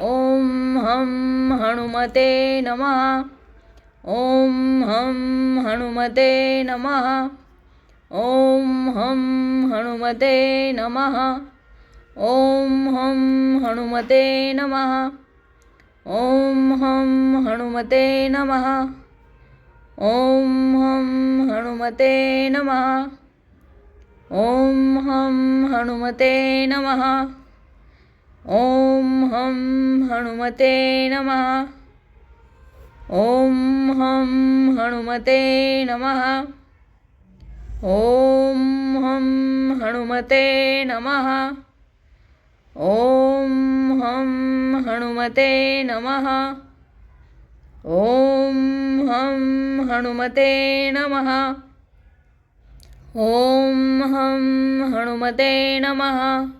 ओम हम हनुमते नमः। ओम हम हनुमते नमः। ओम हम हनुमते नमः। ओम हम हनुमते नमः। ओम हम हनुमते नमः। ओम हम हनुमते नमः। ओम हम हनुमते नमः। ओम हम हनुमते नमः। ओम हम हनुमते नमः। ओम हम हनुमते नमः। ओम हम हनुमते नमः। ओम हम हनुमते नमः। ओम हम हनुमते नमः।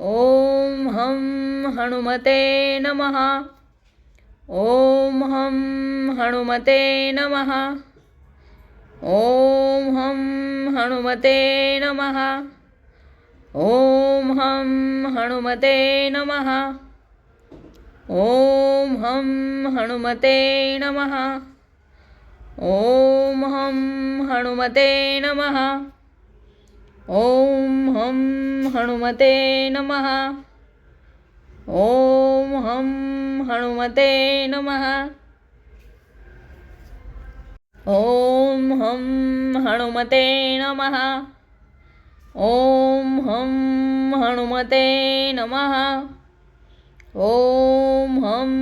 ओम हम हनुमते नमः। ओम हम हनुमते नमः। ओम हम हनुमते नमः। ओम हम हनुमते नमः। ओम हम हनुमते नमः। ओम हम हनुमते नमः। ओम हम हनुमते नम। ओम हम हनुमते नम। ओम हम हनुमते नम। ओम हम हनुमते नम। ओम हम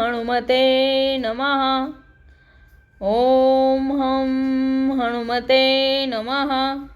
हनुमते नम। ओम हम हनुमते नम।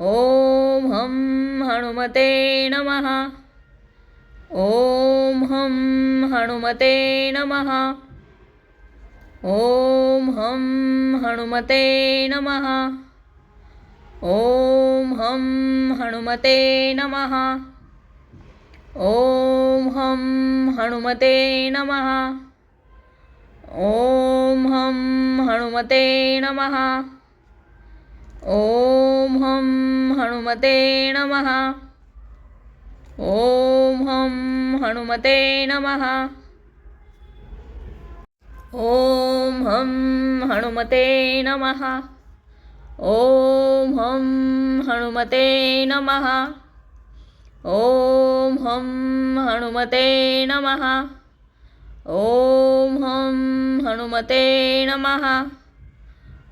ओम हम हनुमते नमः। ओम हम हनुमते नमः। ओम हम हनुमते नमः। ओम हम हनुमते नमः। ओम हम हनुमते नमः। ओम हम हनुमते नमः। ओम हम हनुमते नमः। ओम हम हनुमते नमः। ओम हम हनुमते नमः। ओम हम हनुमते नमः। ओम हम हनुमते नमः। ओम हम हनुमते नमः।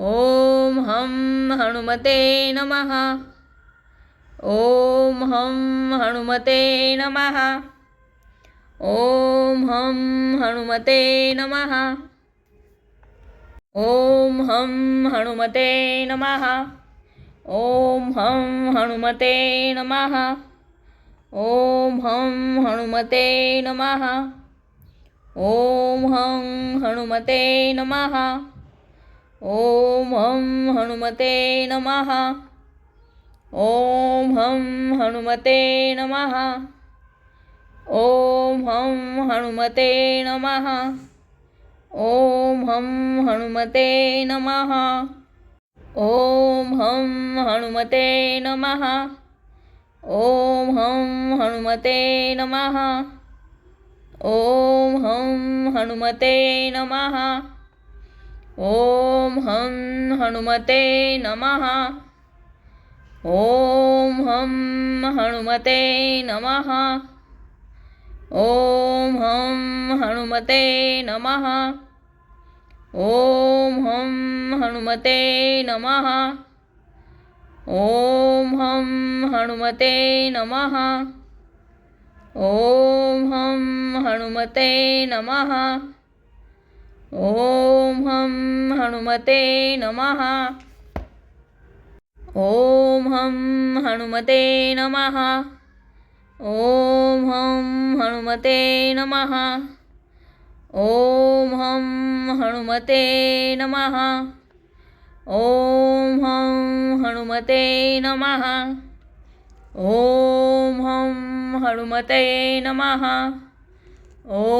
ओम हम हनुमते नम। ओम हम हनुमते नम। ओम हम हनुमते नम। ओम हम हनुमते नम। ओम हम हनुमते नम। ओम हम हनुमते नम। ओम हम हनुमते नमः। ॐ हं हनुमते नमः। ॐ हं हनुमते नमः। ॐ हं हनुमते नमः। ॐ हं हनुमते नमः। ॐ हं हनुमते नमः। ॐ हं हनुमते नमः। ॐ हं हनुमते नमः। ओम हं हनुमते नमः। ओम हं हनुमते नमः। ओम हं हनुमते नमः। ओम हं हनुमते नमः। ओम हं हनुमते नमः। ओम हं हनुमते नमः। ओम हम हनुमते नमः। ओम हम हनुमते नमः। ओम हम हनुमते नमः। ओम हम हनुमते नमः। ओम हम हनुमते नमः। ओम हम हनुमते नमः। ओम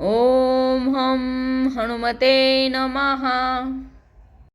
ॐ हं हनुमते नमः